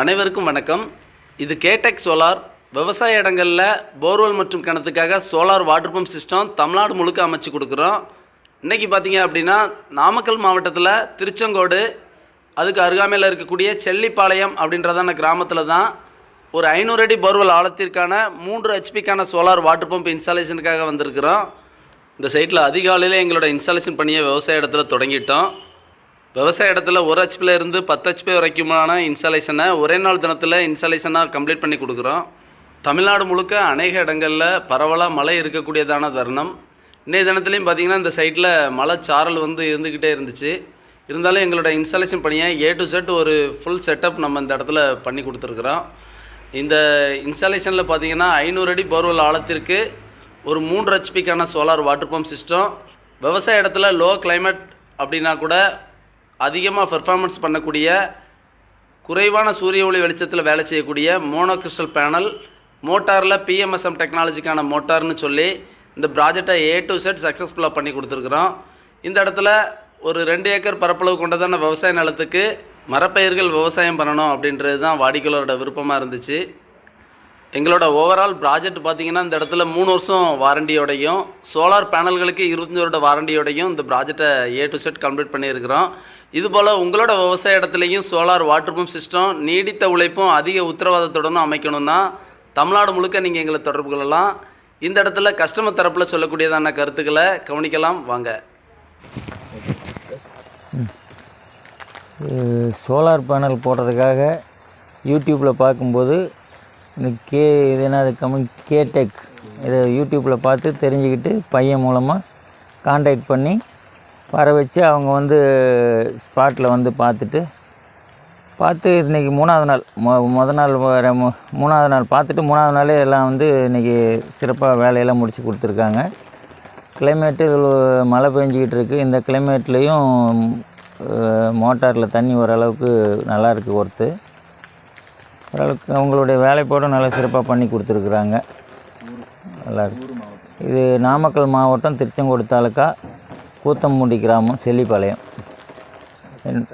அனைவருக்கும் வணக்கம். இது கேடெக் சோலார். விவசாய இடங்களில் போர்வெல் மற்றும் கிணத்துக்காக solar water pump system Tamil Nadu முழுக்க அமைச்சு கொடுக்குறோம். இன்றைக்கி பார்த்தீங்க அப்படின்னா நாமக்கல் மாவட்டத்தில் திருச்செங்கோடு அதுக்கு அருகாமையில் இருக்கக்கூடிய செல்லிப்பாளையம் அப்படின்றதான கிராமத்தில் தான் ஒரு ஐநூறு அடி போர்வெல் ஆழத்திற்கான மூன்று ஹெச்பிக்கான சோலார் வாட்டர் பம்ப் இன்ஸ்டாலேஷனுக்காக வந்திருக்கிறோம். இந்த சைட்டில் அதிகாலையில் எங்களோட இன்ஸ்டாலேஷன் பண்ணியை விவசாய இடத்துல தொடங்கிட்டோம். விவசாய இடத்துல ஒரு ஹெச்பியில் இருந்து பத்து ஹெச்பி வரைக்குமான இன்ஸ்டாலேஷனை ஒரே நாள் தினத்தில் இன்ஸ்டாலேஷனாக கம்ப்ளீட் பண்ணி கொடுக்குறோம். தமிழ்நாடு முழுக்க அநேக இடங்களில் பரவலாக மழை இருக்கக்கூடியதான தருணம். இன்றைய தினத்துலையும் பார்த்தீங்கன்னா இந்த சைட்டில் மழை சாரல் வந்து இருந்துக்கிட்டே இருந்துச்சு. இருந்தாலும் எங்களோட இன்ஸ்டாலேஷன் பணியை ஏ டு செட் ஒரு ஃபுல் செட்டப் நம்ம இந்த இடத்துல பண்ணி கொடுத்துருக்குறோம். இந்த இன்ஸ்டாலேஷனில் பார்த்தீங்கன்னா ஐநூறு அடி போர்வெல் ஆழத்திற்கு ஒரு மூன்று ஹெச்பிக்கான சோலார் வாட்டர் பம்ப் சிஸ்டம் விவசாய இடத்துல லோ கிளைமேட் அப்படின்னா கூட அதிகமாக பெர்ஃபார்மன்ஸ் பண்ணக்கூடிய குறைவான சூரிய ஒளி வெளிச்சத்தில் வேலை செய்யக்கூடிய மோனோகிறிஸ்டல் பேனல் மோட்டாரில் பிஎம்எஸ்எம் டெக்னாலஜிக்கான மோட்டார்னு சொல்லி இந்த ப்ராஜெக்டை ஏ டு செட் சக்ஸஸ்ஃபுல்லாக பண்ணி கொடுத்துருக்குறோம். இந்த இடத்துல ஒரு ரெண்டு ஏக்கர் பரப்பளவு கொண்டதான விவசாய நிலத்துக்கு மரப்பயிர்கள் விவசாயம் பண்ணணும் அப்படின்றது தான் வாடிக்கையாளரோட விருப்பமாக இருந்துச்சு. எங்களோட ஓவரால் ப்ராஜெக்ட் பார்த்தீங்கன்னா இந்த இடத்துல மூணு வருஷம் வாரண்டியோடையும் சோலார் பேனல்களுக்கு இருபத்தஞ்சு வருட வாரண்டியோடையும் இந்த ப்ராஜெக்டை ஏ டு செட் கம்ப்ளீட் பண்ணியிருக்கிறோம். இதுபோல் உங்களோட விவசாய இடத்துலையும் சோலார் வாட்டர் பம்ப் சிஸ்டம் நீடித்த உழைப்பும் அதிக உத்தரவாதத்துடனும் அமைக்கணும்னா தமிழ்நாடு முழுக்க நீங்கள் எங்களை தொடர்பு கொள்ளலாம். இந்த இடத்துல கஸ்டமர் தரப்பில் சொல்லக்கூடியதான கருத்துக்களை கவனிக்கலாம். வாங்க. சோலார் பேனல் போடுறதுக்காக யூடியூப்பில் பார்க்கும்போது இந்த கே இது என்னது கம்பெனி கேடெக் இதை யூடியூப்பில் பார்த்து தெரிஞ்சுக்கிட்டு பையன் மூலமாக காண்டாக்ட் பண்ணி வர வச்சு அவங்க வந்து ஸ்பாட்டில் வந்து பார்த்துட்டு பார்த்து இன்றைக்கி மூணாவது நாள். மொ மொதல் நாள் வர மூணாவது நாள். பார்த்துட்டு மூணாவது நாளே எல்லாம் வந்து இன்றைக்கி சிறப்பாக வேலையெல்லாம் முடித்து கொடுத்துருக்காங்க. கிளைமேட்டு மழை பெஞ்சிக்கிட்டு இருக்குது இந்த கிளைமேட்லேயும் மோட்டாரில் தண்ணி ஓரளவுக்கு நல்லாயிருக்கு ஒருத்து ஒர்த்து. ஓரளவுக்கு அவங்களுடைய வேலைப்பாடும் நல்லா சிறப்பாக பண்ணி கொடுத்துருக்குறாங்க. நல்லா இது நாமக்கல் மாவட்டம் திருச்செங்கோடு தாலுக்கா கூத்தம்பூண்டி கிராமம் செல்லிப்பாளையம். என்-